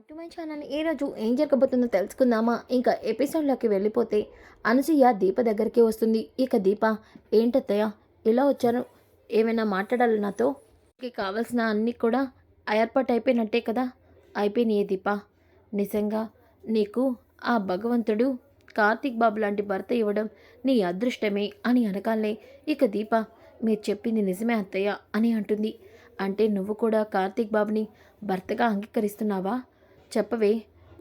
Back to my channel ఏ రోజు ఏం జరగబోతుందో తెలుసుకుందామా? ఇంకా ఎపిసోడ్లోకి వెళ్ళిపోతే అనసూయ దీప దగ్గరికి వస్తుంది. ఇక దీప ఏంటత్తయ్య ఇలా వచ్చారు? ఏమైనా మాట్లాడాలి నాతో? నీకు కావాల్సిన అన్నీ కూడా ఏర్పాటు అయిపోయినట్టే కదా? అయిపోయినాయి దీప. నిజంగా నీకు ఆ భగవంతుడు కార్తీక్ బాబు లాంటి భర్త ఇవ్వడం నీ అదృష్టమే అని అనగానే ఇక దీప మీరు చెప్పింది నిజమే అత్తయ్య అని అంటుంది. అంటే నువ్వు కూడా కార్తీక్ బాబుని భర్తగా అంగీకరిస్తున్నావా? చెప్పవే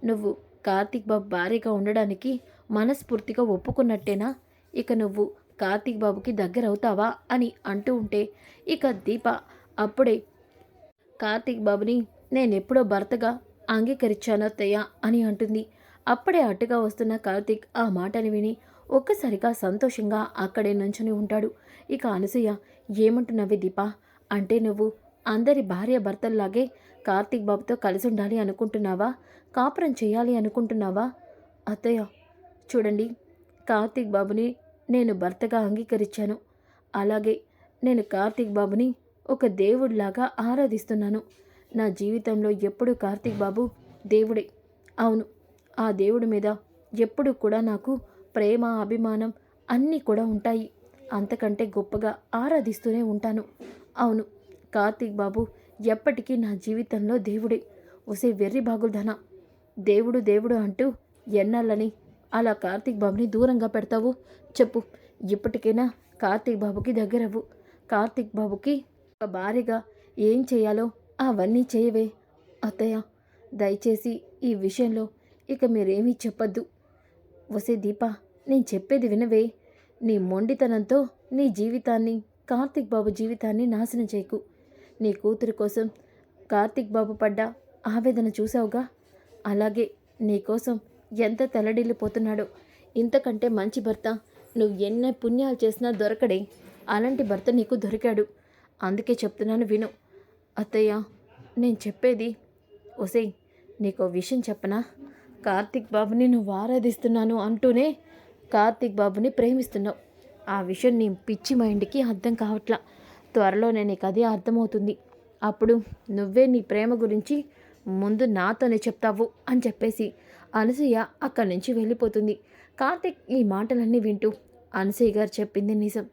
నువ్వు కార్తీక్ బాబు భార్యగా ఉండడానికి మనస్ఫూర్తిగా ఒప్పుకున్నట్టేనా? ఇక నువ్వు కార్తీక్ బాబుకి దగ్గర అవుతావా అని అంటూ ఉంటే ఇక దీప అప్పుడే కార్తీక్ బాబుని నేనెప్పుడో భర్తగా అంగీకరించాను అత్తయ్య అని అంటుంది. అప్పుడే అటుగా వస్తున్న కార్తీక్ ఆ మాటని విని ఒక్కసారిగా సంతోషంగా అక్కడే నుంచుని ఉంటాడు. ఇక అనసూయ ఏమంటున్నావే దీప? అంటే నువ్వు అందరి భార్య భర్తల్లాగే కార్తీక్ బాబుతో కలిసి ఉండాలి అనుకుంటున్నావా? కాపురం చేయాలి అనుకుంటున్నావా? అత్తయ్య చూడండి కార్తీక్ బాబుని నేను భర్తగా అంగీకరించాను. అలాగే నేను కార్తీక్ బాబుని ఒక దేవుడిలాగా ఆరాధిస్తున్నాను. నా జీవితంలో ఎప్పుడు కార్తీక్ బాబు దేవుడే. అవును ఆ దేవుడి మీద ఎప్పుడు కూడా నాకు ప్రేమ అభిమానం అన్నీ కూడా ఉంటాయి. అంతకంటే గొప్పగా ఆరాధిస్తూనే ఉంటాను. అవును కార్తీక్ బాబు ఎప్పటికీ నా జీవితంలో దేవుడే. ఒసే వెర్రి బాగుల్దానా దేవుడు దేవుడు అంటూ ఎన్నాళ్ళని అలా కార్తీక్ బాబుని దూరంగా పెడతావు? చెప్పు. ఇప్పటికైనా కార్తీక్ బాబుకి దగ్గరవ్వు. కార్తీక్ బాబుకి ఒక భార్యగా ఏం చేయాలో అవన్నీ చేయవే. అత్తయ్య దయచేసి ఈ విషయంలో ఇక మీరేమీ చెప్పొద్దు. వసే దీప నేను చెప్పేది వినవే. నీ మొండితనంతో నీ జీవితాన్ని కార్తీక్ బాబు జీవితాన్ని నాశనం చేయకు. నీ కూతురు కోసం కార్తీక్ బాబు పడ్డ ఆవేదన చూసావుగా అలాగే నీకోసం ఎంత తలడిల్లిపోతున్నాడో. ఇంతకంటే మంచి భర్త నువ్వు ఎన్ని పుణ్యాలు చేసినా దొరకడే. అలాంటి భర్త నీకు దొరికాడు. అందుకే చెప్తున్నాను విను. అత్తయ్య నేను చెప్పేది ఒసేయ్ నీకు విషయం చెప్పనా? కార్తీక్ బాబుని నువ్వు ఆరాధిస్తున్నాను అంటూనే కార్తీక్ బాబుని ప్రేమిస్తున్నావు. ఆ విషయం నీ పిచ్చి మైండ్కి అర్థం కావట్లా. త్వరలోనే నీకు అదే అర్థమవుతుంది. అప్పుడు నువ్వే నీ ప్రేమ గురించి ముందు నాతోనే చెప్తావు అని చెప్పేసి అనసూయ అక్కడి నుంచి వెళ్ళిపోతుంది. కార్తిక్ ఈ మాటలన్నీ వింటూ అనసూయ గారు చెప్పింది నిజం.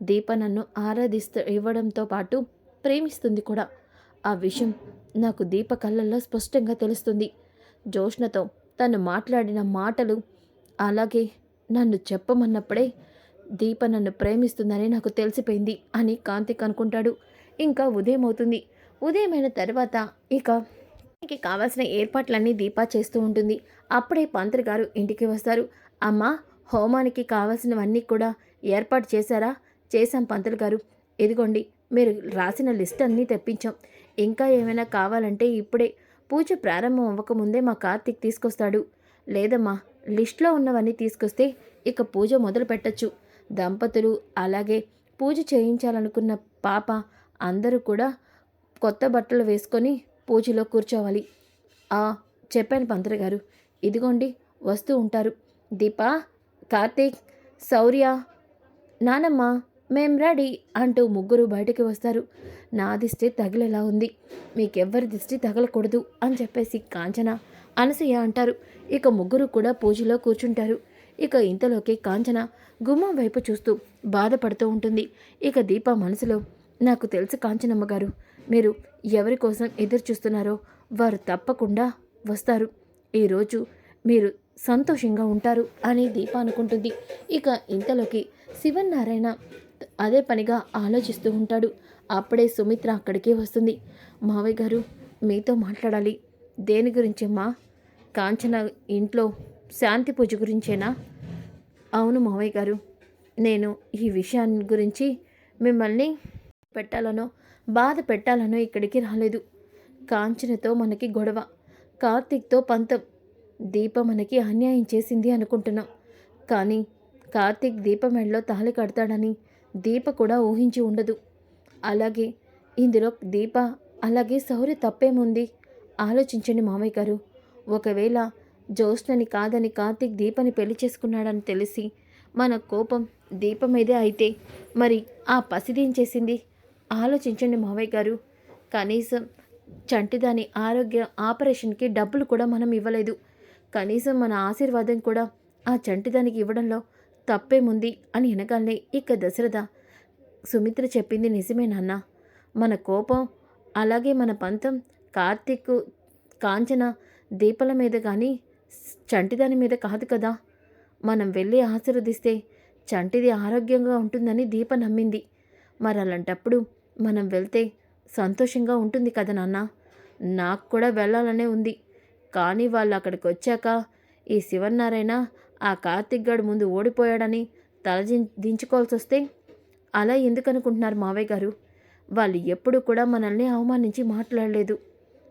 దీప నన్ను ఆరాధిస్తూ ఇవ్వడంతో పాటు ప్రేమిస్తుంది కూడా. ఆ విషయం నాకు దీప కళ్ళల్లో స్పష్టంగా తెలుస్తుంది. జోష్ణతో తను మాట్లాడిన మాటలు అలాగే నన్ను చెప్పమన్నప్పుడే దీప నన్ను ప్రేమిస్తుందని నాకు తెలిసిపోయింది అని కాంతిక్ అనుకుంటాడు. ఇంకా ఉదయం అవుతుంది. ఉదయమైన తర్వాత ఇక ఇంటికి కావాల్సిన ఏర్పాట్లన్నీ దీపా చేస్తూ ఉంటుంది. అప్పుడే పంతులు గారు ఇంటికి వస్తారు. అమ్మ హోమానికి కావాల్సినవన్నీ కూడా ఏర్పాటు చేశారా? చేశాం పంతులు గారు. ఇదిగోండి మీరు రాసిన లిస్ట్ అన్నీ తెప్పించాం. ఇంకా ఏమైనా కావాలంటే ఇప్పుడే పూజ ప్రారంభం అవ్వకముందే మా కార్తీక్ తీసుకొస్తాడు. లేదమ్మా లిస్ట్లో ఉన్నవన్నీ తీసుకొస్తే ఇక పూజ మొదలు పెట్టచ్చు దంపతులు అలాగే పూజ చేయించాలనుకున్న పాప అందరూ కూడా కొత్త బట్టలు వేసుకొని పూజలో కూర్చోవాలి. ఆ చెప్పాను పంతులు గారు. ఇదిగోండి వస్తూ ఉంటారు. దీపా కార్తీక్ శౌర్య నానమ్మ మేం రెడీ అంటూ ముగ్గురు బయటికి వస్తారు. నా దిష్టి తగిలేలా ఉంది. మీకెవ్వరి దిష్టి తగలకూడదు అని చెప్పేసి కాంచన అనసూయ అంటారు. ఇక ముగ్గురు కూడా పూజలో కూర్చుంటారు. ఇక ఇంతలోకి కాంచన గుమ్మం వైపు చూస్తూ బాధపడుతూ ఉంటుంది. ఇక దీప మనసులో నాకు తెలుసు కాంచనమ్మ గారు మీరు ఎవరి కోసం ఎదురు చూస్తున్నారో వారు తప్పకుండా వస్తారు. ఈరోజు మీరు సంతోషంగా ఉంటారు అని దీప అనుకుంటుంది. ఇక ఇంతలోకి శివన్నారాయణ అదే పనిగా ఆలోచిస్తూ ఉంటాడు. అప్పుడే సుమిత్ర అక్కడికి వస్తుంది. మావయ్య గారు మీతో మాట్లాడాలి. దేని గురించి మా? కాంచన ఇంట్లో శాంతి పూజ గురించేనా? అవును మావయ్య గారు. నేను ఈ విషయాన్ని గురించి మిమ్మల్ని పెట్టాలనో బాధ పెట్టాలనో ఇక్కడికి రాలేదు. కాంచనతో మనకి గొడవ కార్తీక్తో పంతం. దీప మనకి అన్యాయం చేసింది అనుకుంటున్నాం. కానీ కార్తీక్ దీప మెడలో తాళి కడతాడని దీప కూడా ఊహించి ఉండదు. అలాగే ఇందులో దీప అలాగే సౌర్య తప్పేముంది? ఆలోచించండి మామయ్య గారు. ఒకవేళ జ్యోత్స్నని కాదని కార్తీక్ దీపని పెళ్ళి చేసుకున్నాడని తెలిసి మన కోపం దీపం మీదే అయితే మరి ఆ పసిదేం చేసింది? ఆలోచించండి మావయ్య గారు. కనీసం చంటిదాని ఆరోగ్య ఆపరేషన్కి డబ్బులు కూడా మనం ఇవ్వలేదు. కనీసం మన ఆశీర్వాదం కూడా ఆ చంటిదానికి ఇవ్వడంలో తప్పేముంది అని వెనకాలనే ఇక దశరథ సుమిత్ర చెప్పింది నిజమే నాన్న. మన కోపం అలాగే మన పంతం కార్తీక్ కాంచన దీపల మీద కానీ చంటిదాని మీద కాదు కదా. మనం వెళ్ళి ఆశీర్వదిస్తే చంటిది ఆరోగ్యంగా ఉంటుందని దీప నమ్మింది. మరి అలాంటప్పుడు మనం వెళ్తే సంతోషంగా ఉంటుంది కదా నాన్న. నాకు కూడా వెళ్ళాలనే ఉంది. కానీ వాళ్ళు అక్కడికి వచ్చాక ఈ శివనారాయణ ఆ కార్తిక్ గడు ముందు ఓడిపోయాడని తల దించుకోవాల్సి వస్తే అలా ఎందుకు అనుకుంటున్నారు మావయ్య గారు? వాళ్ళు ఎప్పుడు కూడా మనల్ని అవమానించి మాట్లాడలేదు.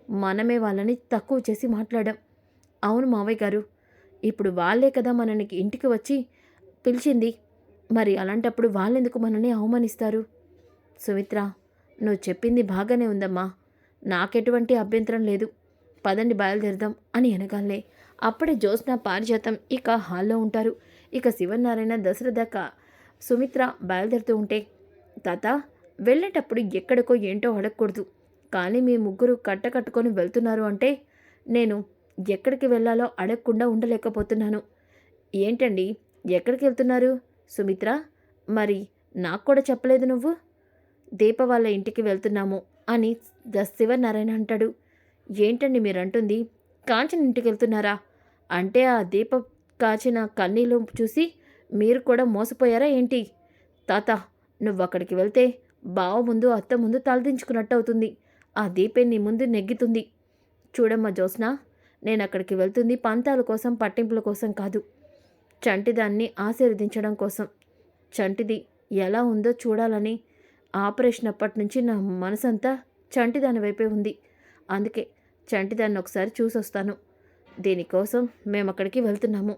మనమే వాళ్ళని తక్కువ చేసి మాట్లాడాం. అవును మావయ్య గారు. ఇప్పుడు వాళ్ళే కదా మనకి ఇంటికి వచ్చి పిలిచింది. మరి అలాంటప్పుడు వాళ్ళెందుకు మనల్ని అవమానిస్తారు? సుమిత్ర నువ్వు చెప్పింది బాగానే ఉందమ్మా. నాకెటువంటి అభ్యంతరం లేదు. పదండి బయలుదేరదాం అని అనగానే అప్పుడే జ్యోత్స్న పారిజాతం ఇక హాల్లో ఉంటారు. ఇక శివనారాయణ దశరథక సుమిత్ర బయలుదేరుతూ ఉంటే తాత వెళ్ళేటప్పుడు ఎక్కడికో ఏంటో అడగకూడదు. కానీ మీ ముగ్గురు కట్ట కట్టుకొని వెళ్తున్నారు అంటే నేను ఎక్కడికి వెళ్ళాలో అడగకుండా ఉండలేకపోతున్నాను. ఏంటండి? ఎక్కడికి వెళ్తున్నారు? సుమిత్ర మరి నాకు కూడా చెప్పలేదు నువ్వు? దీప వాళ్ళ ఇంటికి వెళ్తున్నాము అని ద శివనారాయణ అంటాడు. ఏంటండి మీరంటుంది? కాంచన ఇంటికి వెళ్తున్నారా? అంటే ఆ దీప కాచిన కన్నీళ్ళు చూసి మీరు కూడా మోసపోయారా ఏంటి? తాత నువ్వు అక్కడికి వెళ్తే బావ ముందు అత్త ముందు తలదించుకున్నట్టు అవుతుంది. ఆ దీపే నీ ముందు నెగ్గుతుంది. చూడమ్మా జ్యోత్స్న నేను అక్కడికి వెళ్తుంది. పంతాల కోసం పట్టింపుల కోసం కాదు. చంటిదాన్ని ఆశీర్వదించడం కోసం. చంటిది ఎలా ఉందో చూడాలని ఆపరేషన్ అప్పటి నుంచి నా మనసంతా చంటిదాని వైపే ఉంది. అందుకే చంటిదాన్ని ఒకసారి చూసొస్తాను. దీనికోసం మేము అక్కడికి వెళ్తున్నాము.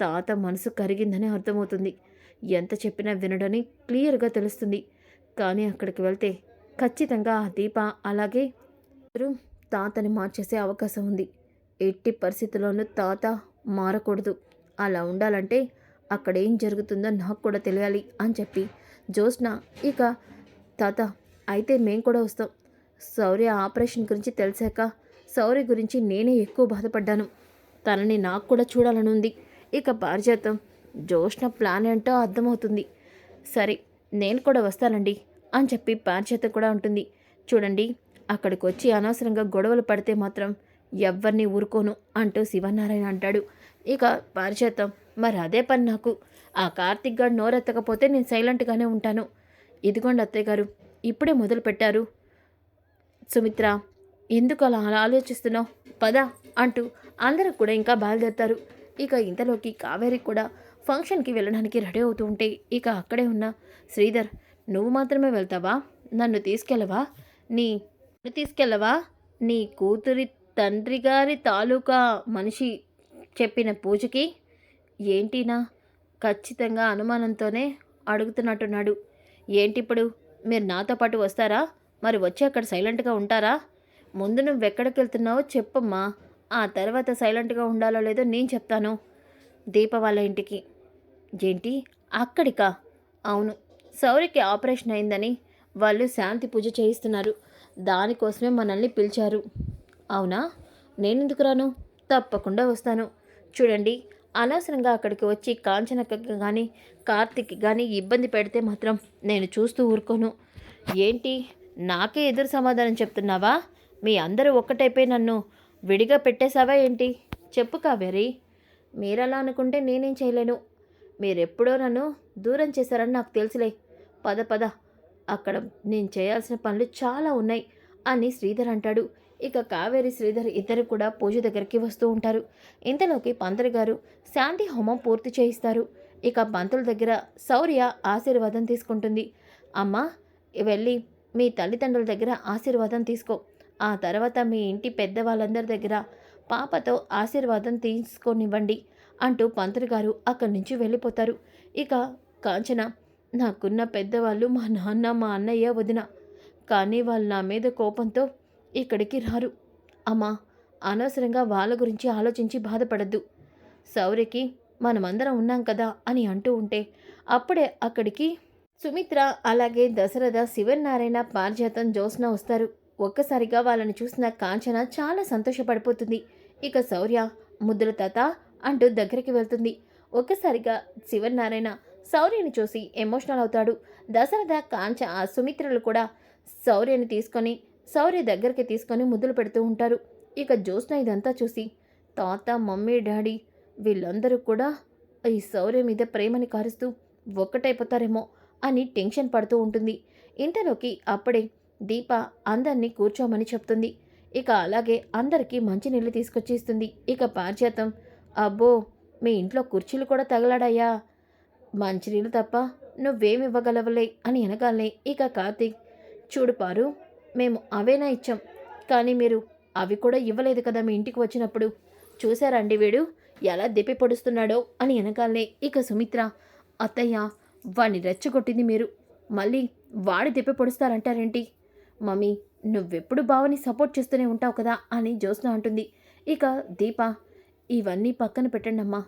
తాత మనసు కరిగిందని అర్థమవుతుంది. ఎంత చెప్పినా వినడని క్లియర్గా తెలుస్తుంది. కానీ అక్కడికి వెళ్తే ఖచ్చితంగా ఆ దీప అలాగే తాతని మార్చేసే అవకాశం ఉంది. ఎట్టి పరిస్థితుల్లోనూ తాత మారకూడదు. అలా ఉండాలంటే అక్కడ ఏం జరుగుతుందో నాకు కూడా తెలియాలి అని చెప్పి జ్యోత్స్న ఇక తాత అయితే మేం కూడా వస్తాం. శౌర్య ఆపరేషన్ గురించి తెలిసాక శౌర్య గురించి నేనే ఎక్కువ బాధపడ్డాను. తనని నాకు కూడా చూడాలని ఉంది ఇక పారిజాతం. జ్యోష్ణ ప్లాన్ ఏంటో అర్థమవుతుంది. సరే నేను కూడా వస్తానండి అని చెప్పి పారిజాతం కూడా ఉంటుంది చూడండి అక్కడికి వచ్చి అనవసరంగా గొడవలు పడితే మాత్రం ఎవ్వరిని ఊరుకోను అంటూ శివనారాయణ అంటాడు. ఇక పరిచేతం మరి అదే పని నాకు. ఆ కార్తిక్ గారు నోరెత్తకపోతే నేను సైలెంట్గానే ఉంటాను. ఇదిగోండి అత్తయ్య గారు ఇప్పుడే మొదలు పెట్టారు. సుమిత్ర ఎందుకు అలా ఆలోచిస్తున్నావు? పద అంటూ అందరూ కూడా ఇంకా బయలుదేరుతారు. ఇక ఇంతలోకి కావేరి కూడా ఫంక్షన్కి వెళ్ళడానికి రెడీ అవుతూ ఉంటే ఇక అక్కడే ఉన్న శ్రీధర్ నువ్వు మాత్రమే వెళ్తావా? నన్ను తీసుకెళ్ళవా? నీ నన్ను తీసుకెళ్ళవా? నీ కూతురి తండ్రి గారి తాలూకా మనిషి చెప్పిన పూజకి ఏంటినా ఖచ్చితంగా అనుమానంతోనే అడుగుతున్నట్టున్నాడు. ఏంటిప్పుడు? మీరు నాతో పాటు వస్తారా? మరి వచ్చి అక్కడ సైలెంట్గా ఉంటారా? ముందు నువ్వు ఎక్కడికి వెళ్తున్నావో చెప్పమ్మా. ఆ తర్వాత సైలెంట్గా ఉండాలో లేదో నేను చెప్తాను. దీప వాళ్ళ ఇంటికి. ఏంటి? అక్కడికా? అవును. సౌరికి ఆపరేషన్ అయిందని వాళ్ళు శాంతి పూజ చేయిస్తున్నారు. దానికోసమే మనల్ని పిలిచారు. అవునా? నేనెందుకు రాను? తప్పకుండా వస్తాను. చూడండి అనవసరంగా అక్కడికి వచ్చి కాంచనక్కకి కానీ కార్తిక్కి కానీ ఇబ్బంది పెడితే మాత్రం నేను చూస్తూ ఊరుకోను. ఏంటి? నాకే ఎదురు సమాధానం చెప్తున్నావా? మీ అందరూ ఒక్కటైపోయి నన్ను విడిగా పెట్టేశావా ఏంటి? చెప్పు కావేరి మీరలా అనుకుంటే నేనేం చేయలేను. మీరెప్పుడో నన్ను దూరం చేశారని నాకు తెలుసులే. పద పద. అక్కడ నేను చేయాల్సిన పనులు చాలా ఉన్నాయి అని శ్రీధర్ అంటాడు. ఇక కావేరి శ్రీధర్ ఇద్దరు కూడా పూజ దగ్గరికి వస్తూ ఉంటారు. ఇంతలోకి పంతులు గారు శాంతి హోమం పూర్తి చేయిస్తారు. ఇక పంతుల దగ్గర శౌర్య ఆశీర్వాదం తీసుకుంటుంది. అమ్మ వెళ్ళి మీ తల్లిదండ్రుల దగ్గర ఆశీర్వాదం తీసుకో. ఆ తర్వాత మీ ఇంటి పెద్దవాళ్ళందరి దగ్గర పాపతో ఆశీర్వాదం తీసుకొనివ్వండి అంటూ పంతులు గారు అక్కడి నుంచి వెళ్ళిపోతారు. ఇక కాంచన నాకున్న పెద్దవాళ్ళు మా నాన్న మా అన్నయ్య వదిన. కానీ వాళ్ళు నా మీద కోపంతో ఇక్కడికి రారు. అమ్మా అనవసరంగా వాళ్ళ గురించి ఆలోచించి బాధపడద్దు. శౌర్యకి మనమందరం ఉన్నాం కదా అని అంటూ ఉంటే అప్పుడే అక్కడికి సుమిత్ర అలాగే దశరథ శివనారాయణ పారిజాతం జ్యోత్స్న వస్తారు. ఒక్కసారిగా వాళ్ళని చూసిన కాంచన చాలా సంతోషపడిపోతుంది. ఇక శౌర్య ముద్దుల తాత అంటూ దగ్గరికి వెళ్తుంది. ఒక్కసారిగా శివనారాయణ శౌర్యని చూసి ఎమోషనల్ అవుతాడు. దశరథ కాంచ సుమిత్రలు కూడా శౌర్యని తీసుకొని శౌర్య దగ్గరికి తీసుకొని ముద్దులు పెడుతూ ఉంటారు. ఇక జ్యోత్స్న ఇదంతా చూసి తాత మమ్మీ డాడీ వీళ్ళందరూ కూడా ఈ శౌర్య మీద ప్రేమని కారుస్తూ ఒక్కటైపోతారేమో అని టెన్షన్ పడుతూ ఉంటుంది. ఇంతలోకి అప్పుడే దీప అందరినీ కూర్చోమని చెప్తుంది. ఇక అలాగే అందరికీ మంచినీళ్ళు నీళ్ళు ఇస్తుంది ఇక పారిజాతం అబ్బో మీ ఇంట్లో కుర్చీలు కూడా తగలాడాయా మంచినీళ్ళు తప్ప నువ్వేమివ్వగలవలే అని అనగానే ఇక కార్తీక్ చూడు పారు మేము అవేనా ఇచ్చాం. కానీ మీరు అవి కూడా ఇవ్వలేదు కదా మీ ఇంటికి వచ్చినప్పుడు. చూశారండి వీడు? ఎలా దెప్పి పొడుస్తున్నాడో అని వెనకాలనే ఇక సుమిత్ర. అత్తయ్య వాణ్ణి రెచ్చగొట్టింది మీరు. మళ్ళీ వాడి దెప్పి పొడుస్తారంటారేంటి? మమ్మీ నువ్వెప్పుడు బావని సపోర్ట్ చేస్తూనే ఉంటావు కదా అని జ్యోత్స్న అంటుంది. ఇక దీప ఇవన్నీ పక్కన పెట్టండి అమ్మా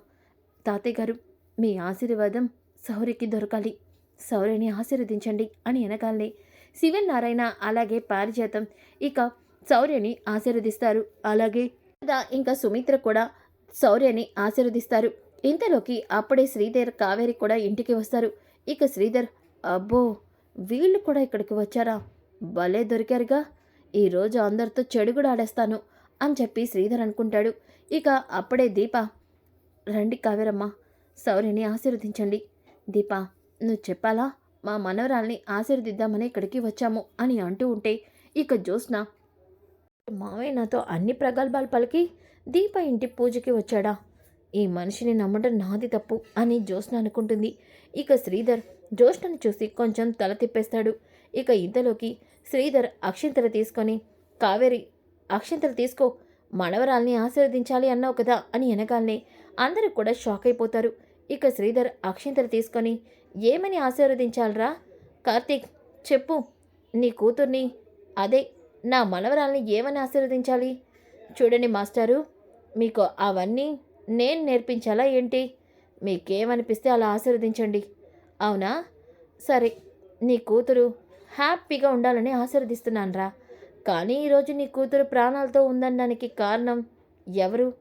తాతయ్య గారు మీ ఆశీర్వాదం సౌరికి దొరకాలి. సౌరిని ఆశీర్వదించండి అని వెనకాలనే శివన్ నారాయణ అలాగే పారిజాతం. ఇక శౌర్యని ఆశీర్వదిస్తారు. అలాగే ఇంకా సుమిత్ర కూడా శౌర్యని ఆశీర్వదిస్తారు. ఇంతలోకి అప్పుడే శ్రీధర్ కావేరి కూడా ఇంటికి వస్తారు. ఇక శ్రీధర్ అబ్బో వీళ్ళు కూడా ఇక్కడికి వచ్చారా? భలే దొరికారుగా. ఈరోజు అందరితో చెడుగుడు ఆడేస్తాను అని చెప్పి శ్రీధర్ అనుకుంటాడు. ఇక అప్పుడే దీప రండి కావేరమ్మ సౌర్యని ఆశీర్వదించండి. దీప నువ్వు చెప్పాలా? మా మనవరాల్ని ఆశీర్దిద్దామని ఇక్కడికి వచ్చాము అని అంటూ ఉంటే ఇక జ్యోత్స్న మావయ్య నాతో అన్ని ప్రగల్భాలు పలికి దీప ఇంటి పూజకి వచ్చాడా? ఈ మనిషిని నమ్మడం నాది తప్పు అని జ్యోత్స్న అనుకుంటుంది. ఇక శ్రీధర్ జ్యోత్స్నను చూసి కొంచెం తల తిప్పేస్తాడు. ఇక ఇంతలోకి శ్రీధర్ అక్షింతలు తీసుకొని కావేరి అక్షింతలు తీసుకో మనవరాల్ని ఆశీర్వదించాలి అన్నావు కదా అని అనగానే అందరూ కూడా షాక్ అయిపోతారు. ఇక శ్రీధర్ అక్షింతలు తీసుకొని ఏమని ఆశీర్వదించాలరా? కార్తీక్ చెప్పు. నీ కూతుర్ని అదే నా మనవరాల్ని ఏమని ఆశీర్వదించాలి? చూడండి మాస్టారు మీకు అవన్నీ నేను నేర్పించాలా ఏంటి? మీకేమనిపిస్తే అలా ఆశీర్వదించండి. అవునా? సరే నీ కూతురు హ్యాపీగా ఉండాలని ఆశీర్వదిస్తున్నానరా. కానీ ఈరోజు నీ కూతురు ప్రాణాలతో ఉందనడానికి కారణం ఎవరు?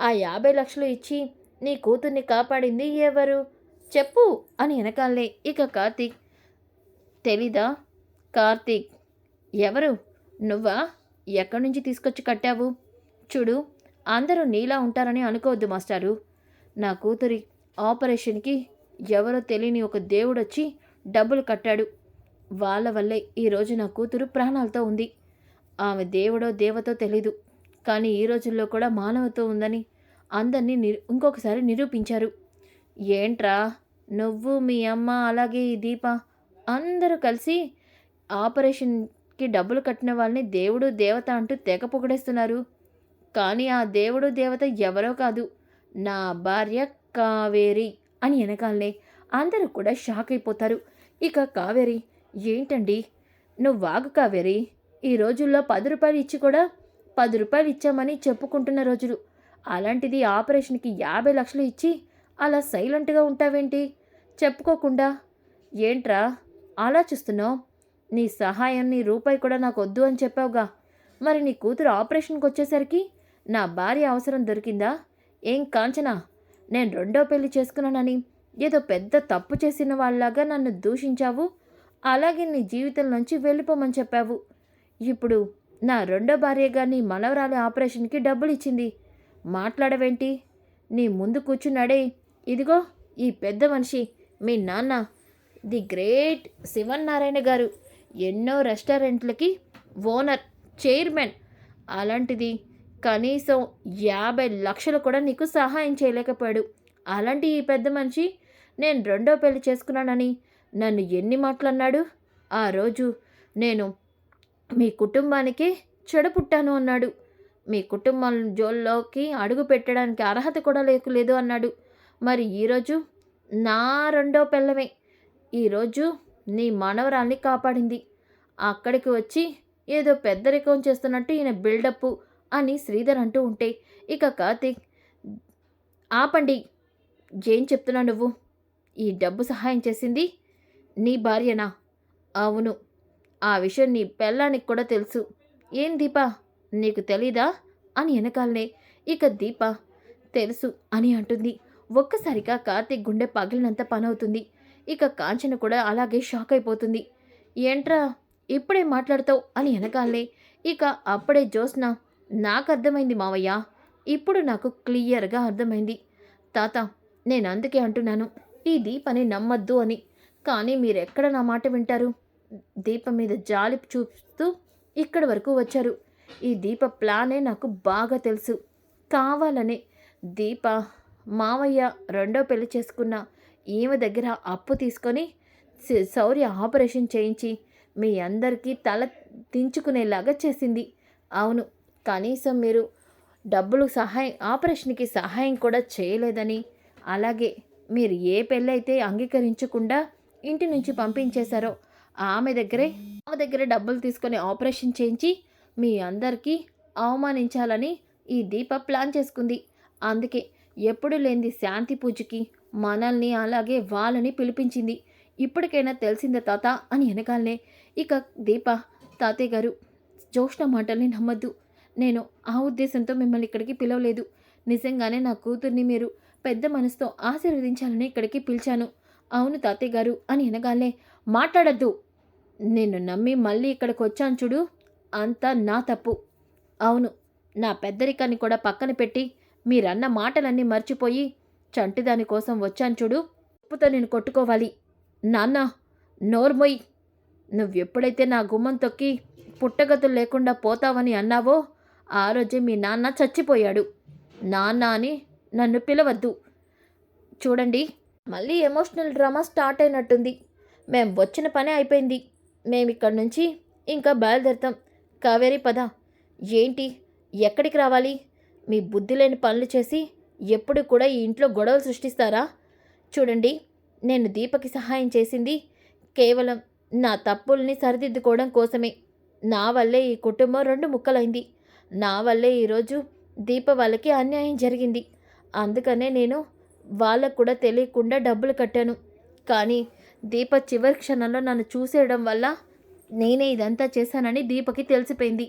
ఆ యాభై లక్షలు ఇచ్చి నీ కూతుర్ని కాపాడింది ఎవరు? చెప్పు అని వెనకాలే ఇక కార్తీక్. తెలీదా? కార్తీక్ ఎవరు? నువ్వా? ఎక్కడి నుంచి తీసుకొచ్చి కట్టావు? చూడు అందరూ నీలా ఉంటారని అనుకోవద్దు మాస్టారు. నా కూతురి ఆపరేషన్కి ఎవరో తెలియని ఒక దేవుడు వచ్చి డబ్బులు కట్టాడు. వాళ్ళ వల్లే ఈరోజు నా కూతురు ప్రాణాలతో ఉంది. ఆమె దేవుడో దేవతో తెలీదు. కానీ ఈ రోజుల్లో కూడా మానవతో ఉందని అందరినీ ని ఇంకొకసారి నిరూపించారు. ఏంట్రా? నువ్వు మీ అమ్మ అలాగే ఈ దీప అందరూ కలిసి ఆపరేషన్కి డబ్బులు కట్టిన వాళ్ళని దేవుడు దేవత అంటూ తెగ పొగడేస్తున్నారు. కానీ ఆ దేవుడు దేవత ఎవరో కాదు. నా భార్య కావేరి అని వెనకాలనే అందరూ కూడా షాక్ అయిపోతారు. ఇక కావేరి ఏంటండి? నువ్వు వాగు కావేరి. ఈ రోజుల్లో పది రూపాయలు ఇచ్చి కూడా పది రూపాయలు ఇచ్చామని చెప్పుకుంటున్న రోజులు. అలాంటిది ఆపరేషన్కి యాభై లక్షలు ఇచ్చి అలా సైలెంట్గా ఉంటావేంటి? చెప్పుకోకుండా. ఏంట్రా? ఆలోచిస్తున్నావు? నీ సహాయం నీ రూపాయి కూడా నాకు వద్దు అని చెప్పావుగా. మరి నీ కూతురు ఆపరేషన్కి వచ్చేసరికి నా భార్య అవసరం దొరికిందా? ఏం కాంచనా? నేను రెండో పెళ్ళి చేసుకున్నానని ఏదో పెద్ద తప్పు చేసిన వాళ్ళలాగా నన్ను దూషించావు. అలాగే నీ జీవితం నుంచి వెళ్ళిపోమని చెప్పావు. ఇప్పుడు నా రెండో భార్యగా నీ మనవరాలి ఆపరేషన్కి డబ్బులు ఇచ్చింది మాట్లాడవేంటి? నీ ముందు కూర్చున్నాడే ఇదిగో ఈ పెద్ద మనిషి మీ నాన్న ది గ్రేట్ శివన్నారాయణ గారు ఎన్నో రెస్టారెంట్లకి ఓనర్ చైర్మన్. అలాంటిది కనీసం యాభై లక్షలు కూడా నీకు సహాయం చేయలేకపోయాడు. అలాంటి ఈ పెద్ద మనిషి నేను రెండో పెళ్ళి చేసుకున్నానని నన్ను ఎన్ని మాటలు అన్నాడు? ఆ రోజు నేను మీ కుటుంబానికి చెడ పుట్టాను అన్నాడు. మీ కుటుంబం జోల్లోకి అడుగు పెట్టడానికి అర్హత కూడా లేకు లేదు అన్నాడు. మరి ఈరోజు నా రెండో పిల్లమే. ఈరోజు నీ మనవరాల్ని కాపాడింది. అక్కడికి వచ్చి ఏదో పెద్దరికం చేస్తున్నట్టు ఈయన బిల్డప్ అని శ్రీధర్ అంటూ ఉంటే ఇక కార్తీక్ ఆపండి. ఏం చెప్తున్నావు నువ్వు? ఈ డబ్బు సహాయం చేసింది నీ భార్యనా? అవును. ఆ విషయం నీ పెళ్ళానికి కూడా తెలుసు. ఏం దీపా? నీకు తెలీదా? అని వెనకాలనే ఇక దీప తెలుసు అని అంటుంది. ఒక్కసారిగా కార్తీక్ గుండె పగిలినంత పనవుతుంది. ఇక కాంచన కూడా అలాగే షాక్ అయిపోతుంది. ఏంట్రా ఇప్పుడే మాట్లాడతావు? అని వెనకాలే ఇక అప్పుడే జ్యోత్స్న నాకు అర్థమైంది మావయ్య ఇప్పుడు నాకు క్లియర్గా అర్థమైంది. తాత నేను అందుకే అంటున్నాను ఈ దీపని నమ్మద్దు అని. కానీ మీరెక్కడ నా మాట వింటారు? దీప మీద జాలి చూస్తూ ఇక్కడి వరకు వచ్చారు. ఈ దీప ప్లానే నాకు బాగా తెలుసు. కావాలని దీప మావయ్య రెండో పెళ్ళి చేసుకున్న ఈమె దగ్గర అప్పు తీసుకొని శౌర్య ఆపరేషన్ చేయించి మీ అందరికీ తల దించుకునేలాగా చేసింది. అవును కనీసం మీరు డబ్బులు సహాయం ఆపరేషన్కి సహాయం కూడా చేయలేదని అలాగే మీరు ఏ పెళ్ళైతే అంగీకరించకుండా ఇంటి నుంచి పంపించేశారో ఆమె దగ్గరే ఆమె దగ్గర డబ్బులు తీసుకొని ఆపరేషన్ చేయించి మీ అందరికీ అవమానించాలని ఈ దీప ప్లాన్ చేసుకుంది. అందుకే ఎప్పుడు లేనిది శాంతి పూజకి మనల్ని అలాగే వాళ్ళని పిలిపించింది. ఇప్పటికైనా తెలిసిందే తాత అని వెనకాలనే ఇక దీప తాతయ్య గారు జోష్ణ మాటల్ని నమ్మద్దు. నేను ఆ ఉద్దేశంతో మిమ్మల్ని ఇక్కడికి పిలవలేదు. నిజంగానే నా కూతుర్ని మీరు పెద్ద మనసుతో ఆశీర్వదించాలని ఇక్కడికి పిలిచాను. అవును తాతయ్య గారు అని వెనగాలే మాట్లాడద్దు. నిన్ను నమ్మి మళ్ళీ ఇక్కడికి వచ్చాను చూడు అంతా నా తప్పు. అవును నా పెద్దరికాన్ని కూడా పక్కన పెట్టి మీరన్న మాటలన్నీ మర్చిపోయి చంటిదాని కోసం వచ్చాను చూడు. ఉప్పుతో నేను కొట్టుకోవాలి. నాన్న నోర్మొయ్ నువ్వెప్పుడైతే నా గుమ్మం తొక్కి పుట్టగతులు లేకుండా పోతావని అన్నావో ఆ రోజే మీ నాన్న చచ్చిపోయాడు. నాన్న అని నన్ను పిలవద్దు. చూడండి మళ్ళీ ఎమోషనల్ డ్రామా స్టార్ట్ అయినట్టుంది. మేం వచ్చిన పనే అయిపోయింది. మేమిక్కడి నుంచి ఇంకా బయలుదేరుతాం. కావేరి పద. ఏంటి? ఎక్కడికి రావాలి? మీ బుద్ధి లేని పనులు చేసి ఎప్పుడు కూడా ఈ ఇంట్లో గొడవలు సృష్టిస్తారా? చూడండి నేను దీపకి సహాయం చేసింది కేవలం నా తప్పుల్ని సరిదిద్దుకోవడం కోసమే. నా వల్లే ఈ కుటుంబం రెండు ముక్కలైంది. నా వల్లే ఈరోజు దీప వాళ్ళకి అన్యాయం జరిగింది. అందుకనే నేను వాళ్ళకు కూడా తెలియకుండా డబ్బులు కట్టాను. కానీ దీప చివరి క్షణంలో నన్ను చూసేయడం వల్ల నేనే ఇదంతా చేశానని దీపకి తెలిసిపోయింది.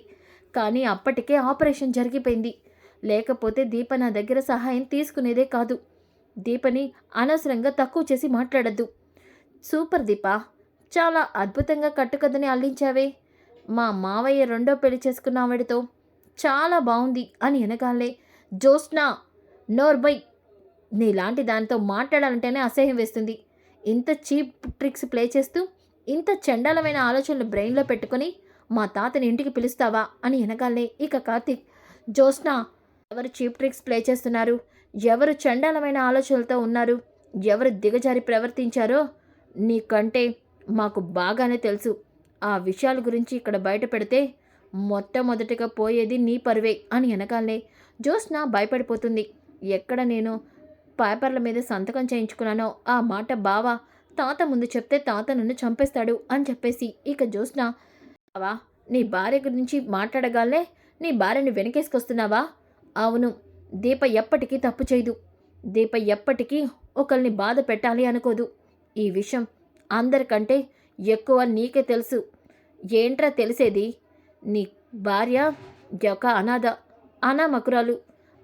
కానీ అప్పటికే ఆపరేషన్ జరిగిపోయింది. లేకపోతే దీప నా దగ్గర సహాయం తీసుకునేదే కాదు. దీపని అనవసరంగా తక్కువ చేసి మాట్లాడద్దు. సూపర్ దీప చాలా అద్భుతంగా కట్టుకథని అల్లించావే. మా మావయ్య రెండో పెళ్ళి చేసుకున్న ఆవిడతో చాలా బాగుంది అని వెనకాలే జోస్నా నోర్బై నీలాంటి దానితో మాట్లాడాలంటేనే అసహ్యం వేస్తుంది. ఇంత చీప్ ట్రిక్స్ ప్లే చేస్తూ ఇంత చండాలమైన ఆలోచనలు బ్రెయిన్లో పెట్టుకొని మా తాతని ఇంటికి పిలుస్తావా అని వెనకాలే ఇక కార్తీక్. జోస్నా ఎవరు చీప్ ట్రిక్స్ ప్లే చేస్తున్నారు? ఎవరు చండాలమైన ఆలోచనలతో ఉన్నారు? ఎవరు దిగజారి ప్రవర్తించారో నీకంటే మాకు బాగానే తెలుసు. ఆ విషయాల గురించి ఇక్కడ బయట పెడితే మొట్టమొదటిగా పోయేది నీ పరువే అని వెనకాలనే జ్యోత్స్న భయపడిపోతుంది. ఎక్కడ నేను పేపర్ల మీద సంతకం చేయించుకున్నానో ఆ మాట బావ తాత ముందు చెప్తే తాత నన్ను చంపేస్తాడు అని చెప్పేసి ఇక జ్యోత్స్న బావా నీ భార్య గురించి మాట్లాడగానే నీ భార్యను వెనకేసుకొస్తున్నావా? అవును దీప ఎప్పటికీ తప్పు చేయదు. దీప ఎప్పటికీ ఒకరిని బాధ పెట్టాలి అనుకోదు. ఈ విషయం అందరికంటే ఎక్కువ నీకే తెలుసు. ఏంట్రా తెలిసేది? నీ భార్య ఒక అనాథ అనామకురాలు.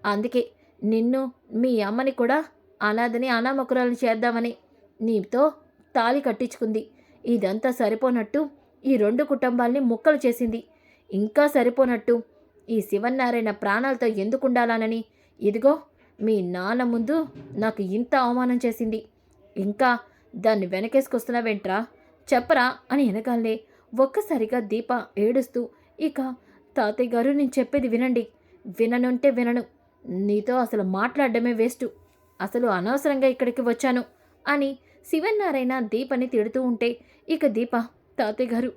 అందుకే నిన్ను మీ అమ్మని కూడా అనాథని అనామకురాలు చేద్దామని నీతో తాళి కట్టించుకుంది. ఇదంతా సరిపోనట్టు ఈ రెండు కుటుంబాల్ని ముక్కలు చేసింది. ఇంకా సరిపోనట్టు ఈ శివన్నారాయణ ప్రాణాలతో ఎందుకుండాలానని ఇదిగో మీ నాన్న ముందు నాకు ఇంత అవమానం చేసింది. ఇంకా దాన్ని వెనకేసుకొస్తున్నావేంట్రా? చెప్పరా అని వెనకాలే ఒక్కసారిగా దీప ఏడుస్తూ ఇక తాతయ్య గారు నేను చెప్పేది వినండి. విననుంటే వినను. నీతో అసలు మాట్లాడడమే వేస్ట్. అసలు అనవసరంగా ఇక్కడికి వచ్చాను అని శివన్నారాయణ దీపని తిడుతూ ఉంటే ఇక దీప తాతయ్య గారు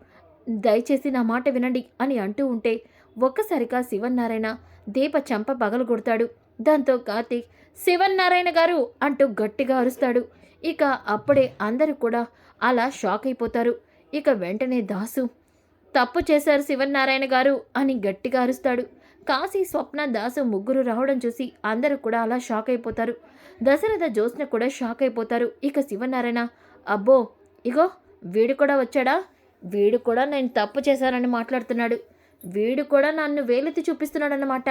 దయచేసి నా మాట వినండి అని అంటూ ఉంటే ఒక్కసారిగా శివన్నారాయణ దీప చంప పగలగొడతాడు. దాంతో కార్తీక్ శివన్నారాయణ గారు అంటూ గట్టిగా అరుస్తాడు. ఇక అప్పుడే అందరూ కూడా అలా షాక్ అయిపోతారు. ఇక వెంటనే దాసు తప్పు చేశారు శివన్నారాయణ గారు అని గట్టిగా అరుస్తాడు. కాశీ స్వప్న దాసు ముగ్గురు రావడం చూసి అందరూ కూడా అలా షాక్ అయిపోతారు. దశరథ జ్యోత్స్న కూడా షాక్ అయిపోతారు. ఇక శివనారాయణ అబ్బో ఇగో వీడు కూడా వచ్చాడా? వీడు కూడా నేను తప్పు చేశానని మాట్లాడుతున్నాడు. వీడు కూడా నన్ను వేలెత్తి చూపిస్తున్నాడన్నమాట.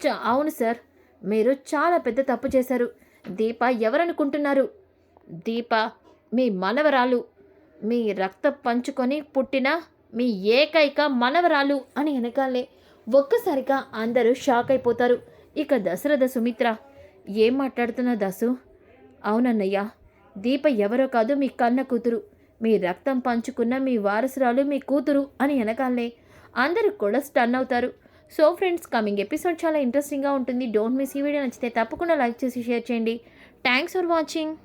చ అవును సార్. మీరు చాలా పెద్ద తప్పు చేశారు. దీప ఎవరనుకుంటున్నారు? దీప మీ మనవరాలు. మీ రక్త పంచుకొని పుట్టిన మీ ఏకైక మనవరాలు అని వెనకాలే ఒక్కసారిగా అందరూ షాక్ అయిపోతారు. ఇక దశరథ సుమిత్ర ఏం మాట్లాడుతున్నా దాసు? అవునన్నయ్య దీప ఎవరో కాదు మీ కన్న కూతురు. మీ రక్తం పంచుకున్న మీ వారసురాలు మీ కూతురు అని వెనకాలే అందరూ కూడా స్టన్ అవుతారు. సో ఫ్రెండ్స్ కమింగ్ ఎపిసోడ్ చాలా ఇంట్రెస్టింగ్గా ఉంటుంది. డోంట్ మిస్ ఈ వీడియో నచ్చితే తప్పకుండా లైక్ చేసి షేర్ చేయండి. Thanks for watching.